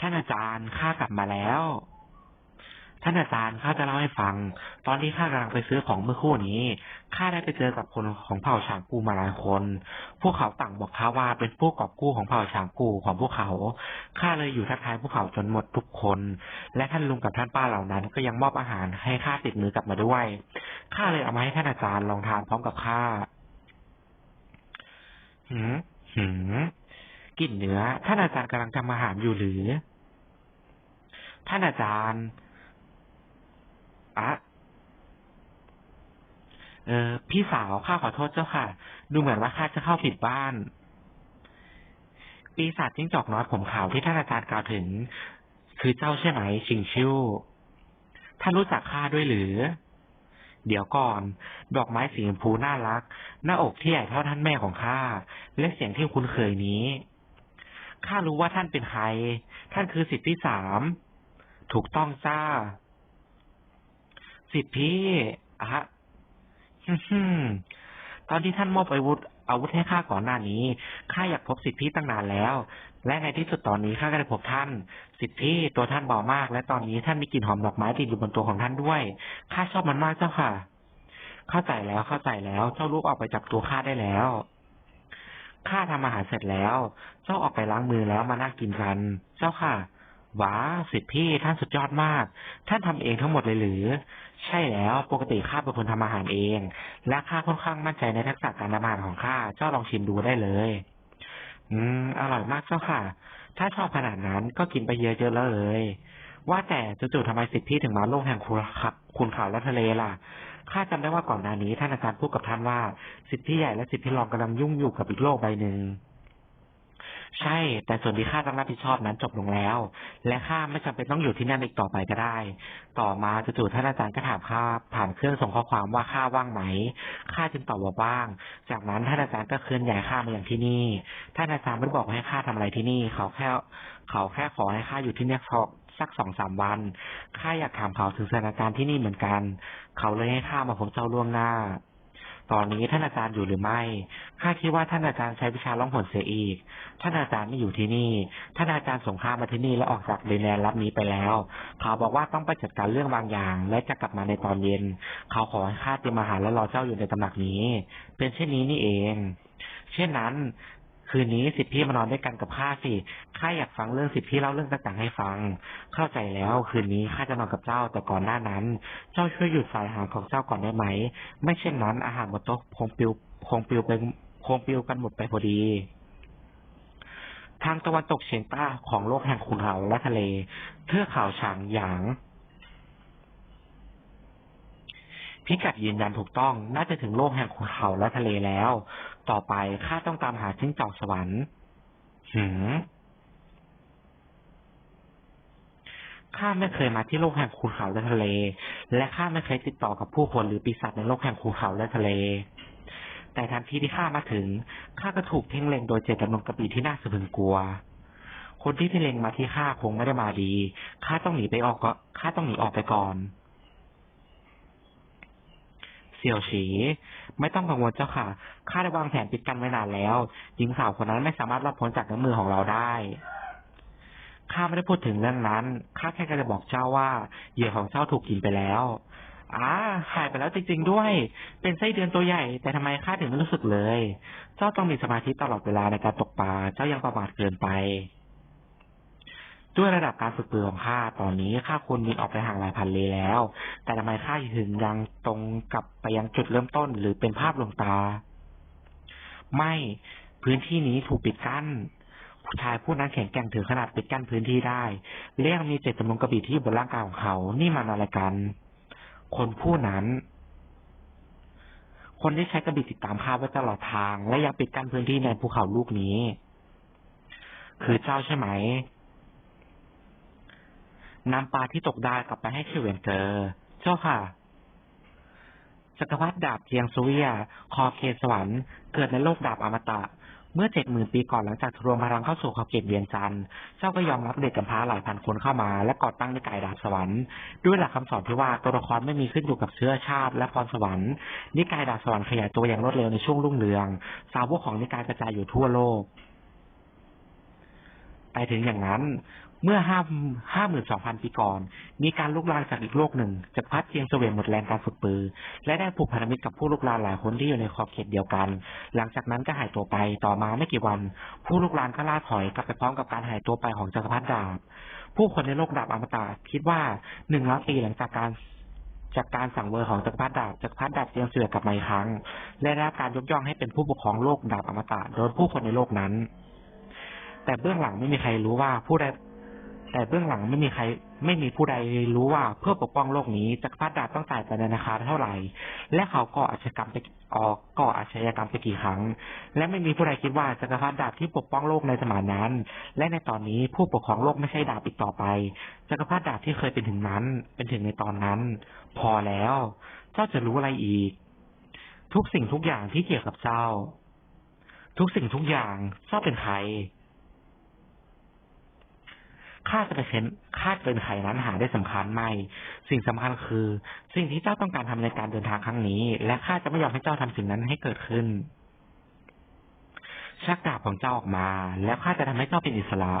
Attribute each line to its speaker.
Speaker 1: ท่านอาจารย์ข้ากลับมาแล้ว ท่านอาจารย์ข้าจะเล่าให้ฟัง ตอนที่ข้ากำลังไปซื้อของเมื่อครู่นี้ข้าได้ไปเจอกับคนของเผ่าฉางกูมาหลายคน พวกเขาต่างบอกข้าว่าเป็นผู้กอบกู้ของเผ่าฉางกูของพวกเขาข้าเลยอยู่ทักทายพวกเขาจนหมดทุกคน และท่านลุงกับท่านป้าเหล่านั้น ก็ยังมอบอาหารให้ข้าติดมือกลับมาด้วยข้าเลยเอามาให้ท่านอาจารย์ลองทานพร้อมกับข้าหืมหืมกลิ่นเนื้อท่านอาจารย์กำลังทำอาหารอยู่หรือ ท่านอาจารย์อะเออพี่สาวข้าขอโทษเจ้าค่ะ ดูเหมือนว่าข้าจะเข้าผิดบ้าน ปีศาจจิ้งจอกน้อยผมขาวที่ท่านอาจารย์กล่าวถึง คือเจ้าใช่ไหมชิงชิวท่านรู้จักข้าด้วยหรือ เดี๋ยวก่อน ดอกไม้สีชมพูน่ารัก หน้าอกที่ใหญ่เท่าท่านแม่ของข้าและเสียงที่คุ้นเคยนี้ข้ารู้ว่าท่านเป็นใคร ท่านคือสิทธิที่สาม ถูกต้องจ้า สิทธิพี่อะฮะฮึ่มๆตอนที่ท่านมอบอาวุธ อาวุธให้ข้าก่อนหน้านี้ข้าอยากพบสิทธิพี่ตั้งนานแล้ว และในที่สุดตอนนี้ข้าก็ได้พบท่าน สิทธิพี่ตัวท่านเบามาก และตอนนี้ท่านมีกลิ่นหอมดอกไม้ติดอยู่บนตัวของท่านด้วยข้าชอบมันมากเจ้าค่ะ เข้าใจแล้วเข้าใจแล้ว เจ้าลูกออกไปจากตัวข้าได้แล้วข้าทำอาหารเสร็จแล้ว เจ้าออกไปล้างมือแล้วมานั่งกินกัน เจ้าค่ะ ว้าสิทธิพี่ท่านสุดยอดมาก ท่านทำเองทั้งหมดเลยหรือ ใช่แล้วปกติข้าเป็นคนทำอาหารเอง และข้าค่อนข้างมั่นใจในทักษะการทำอาหารของข้าเจ้าลองชิมดูได้เลย อืม อร่อยมากเจ้าค่ะ ถ้าชอบขนาดนั้นก็กินไปเยอะๆแล้วเลย ว่าแต่จู่ๆทำไมสิทธิพี่ถึงมาโลกแห่งคุณครับคุณเขาและทะเลล่ะข้าจำได้ว่าก่อนหน้านี้ท่านอาจารย์พูดกับท่านว่า สิทธิใหญ่และสิทธิรองกำลังยุ่งอยู่กับอีกโลกใบหนึ่ง ใช่ แต่ส่วนที่ข้าต้องรับผิดชอบนั้นจบลงแล้ว และข้าไม่จำเป็นต้องอยู่ที่นั่นอีกต่อไปก็ได้ ต่อมาจู่ๆท่านอาจารย์ก็ถามข้าผ่านเครื่องส่งข้อความว่าข้าว่างไหมข้าจึงตอบว่าว่าง จากนั้นท่านอาจารย์ก็เคลื่อนย้ายข้ามาอย่างที่นี่ ท่านอาจารย์ไม่บอกให้ข้าทำอะไรที่นี่ เขาแค่ เขาแค่ขอให้ข้าอยู่ที่นี่สักสองสามวันข้าอยากถามเขาถึงสถานการณ์ที่นี่เหมือนกัน เขาเลยให้ข้ามาพบเจ้าล่วงหน้า ตอนนี้ท่านอาจารย์อยู่หรือไม่ ข้าคิดว่าท่านอาจารย์ใช้วิชาล่องหนเสียอีก ท่านอาจารย์ไม่อยู่ที่นี่ ท่านอาจารย์ส่งข้ามาที่นี่และออกจากดินแดนรับนี้ไปแล้ว เขาบอกว่าต้องไปจัดการเรื่องบางอย่าง และจะกลับมาในตอนเย็น เขาขอให้ข้าเตรียมอาหารและรอเจ้าอยู่ในตำหนักนี้ เป็นเช่นนี้นี่เอง เช่นนั้น คืนนี้สิทธิพี่มานอนด้วยกันกับข้าสิข้าอยากฟังเรื่องสิทธิพี่เล่าเรื่องต่างๆให้ฟัง เข้าใจแล้วคืนนี้ข้าจะนอนกับเจ้าแต่ก่อนหน้านั้น เจ้าช่วยหยุดสายหารของเจ้าก่อนได้ไหม ไม่เช่นนั้นอาหารบนโต๊ะคงปิวคงปิวไปคงปิวกันหมดไปพอดีทางตะวันตกเฉียงใต้ของโลกแห่งขุนเขาและทะเล เทือกเขาฉางหยาง พิกัดยืนยันถูกต้อง น่าจะถึงโลกแห่งขุนเขาและทะเลแล้ว ต่อไปข้าต้องตามหาจิ้งจอกสวรรค์หืมข้าไม่เคยมาที่โลกแห่งขุนเขาและทะเล และข้าไม่เคยติดต่อกับผู้คนหรือปีศาจในโลกแห่งขุนเขาและทะเล แต่ทันทีที่ข้ามาถึงข้าก็ถูกเพ่งเล็งโดยเจตจำนงกระปีที่น่าสะพรึงกลัว คนที่เพ่งเล็งมาที่ข้าคงไม่ได้มาดีข้าต้องหนีไปออกก็ข้าต้องหนีออกไปก่อน เสี่ยวฉีไม่ต้องกังวลเจ้าค่ะ ข้าได้วางแผนปิดกันไว้นานแล้ว หญิงสาวคนนั้นไม่สามารถรอดพ้นจากน้ำมือของเราได้ ข้าไม่ได้พูดถึงเรื่องนั้น ข้าแค่กำลังบอกเจ้าว่าเหยื่อของเจ้าถูกกินไปแล้วอ่าหายไปแล้วจริงๆด้วย เป็นไส้เดือนตัวใหญ่ แต่ทำไมข้าถึงไม่รู้สึกเลย เจ้าต้องมีสมาธิตลอดเวลาในการตกปลา เจ้ายังประมาทเกินไป ด้วยระดับการฝึกปือของข้าตอนนี้ข้าควรบินออกไปห่างหลายพันลี้แล้ว แต่ทำไมข้าถึงยังตรงกลับไปยังจุดเริ่มต้นหรือเป็นภาพลวงตา ไม่พื้นที่นี้ถูกปิดกั้นผู้ชายผู้นั้นแข็งแกร่งถึงขนาดปิดกั้นพื้นที่ได้เรียกมีเจตจำนงกระบี่ที่บนร่างกายของเขา นี่มันอะไรกัน คนผู้นั้น คนที่ใช้กระบี่ติดตามข้าไว้ตลอดทาง และยังปิดกั้นพื้นที่ในภูเขาลูกนี้ คือเจ้าใช่ไหม นำปลาที่ตกได้กลับไปให้เฉวียนเจอเจ้าค่ะจักรพรรดิดาบเจียงซุยาคอเคสวรรค์เกิดในโลกดาบอมตะ เมื่อเจ็ดหมื่นปีก่อนหลังจากรวมพลังเข้าสู่ขอบเขตเวียงจันทร์เจ้าก็ยอมรับเด็กกำพร้าหลายพันคนเข้ามาและก่อตั้งนิกายดาบสวรรค์ ด้วยหลักคำสอนที่ว่าตัวละครไม่มีขึ้นอยู่กับเชื้อชาติ และพรสวรรค์นิกายดาบสวรรค์ขยายตัวอย่างรวดเร็วในช่วงรุ่งเรือง สาวกของนิกายกระจายอยู่ทั่วโลกไปถึงอย่างนั้น เมื่อห้าห้าหมื่นสองพันปีก่อน มีการลุกลามจากอีกโลกหนึ่งจักรพรรดิเจียงเสวยหมดแรงการฝึกปือ และได้ผูกพันธมิตรกับผู้ลุกลานหลายคนที่อยู่ในขอบเขตเดียวกัน หลังจากนั้นก็หายตัวไปต่อมาไม่กี่วัน ผู้ลุกลานก็ล่าถอยกลับไปพร้อมกับการหายตัวไปของจักรพรรดิดาบ ผู้คนในโลกดาบอมตะคิดว่าหนึ่งร้อยปีหลังจากการจากการสั่งเวอร์ของจักรพรรดิดาบจักรพรรดิดาบเจียงเสวยกลับมาอีกครั้งและได้รับการยกย่องให้เป็นผู้ปกครองโลกดาบอมตะโดยผู้คนในโลกนั้น แต่เบื้องหลังไม่มีใครรู้ว่าผู้ใด แต่เบื้องหลังไม่มีใคร ไม่มีผู้ใดรู้ว่าเพื่อปกป้องโลกนี้จักรพรรดิดาต้องจ่ายไปในราคาเท่าไหร่ และเขาก่ออาชญากรรมไปออกก่ออาชญากรรมไปกี่ครั้ง และไม่มีผู้ใดคิดว่าจักรพรรดิดาบที่ปกป้องโลกในสมัยนั้น และในตอนนี้ผู้ปกครองโลกไม่ใช่ดาบอีกต่อไปจักรพรรดิดาบที่เคยเป็นถึงนั้น เป็นถึงในตอนนั้น พอแล้ว เจ้าจะรู้อะไรอีก ทุกสิ่งทุกอย่างที่เกี่ยวกับเจ้า ทุกสิ่งทุกอย่างเจ้าเป็นใคร ข้าจะไปเค้นข้าดเดินไข้นั้นหาได้สำคัญไม่ สิ่งสำคัญคือ สิ่งที่เจ้าต้องการทำในการเดินทางครั้งนี้ และข้าจะไม่ยอมให้เจ้าทำสิ่งนั้นให้เกิดขึ้นชักดาบของเจ้าออกมา แล้วข้าจะทำให้เจ้าเป็นอิสระ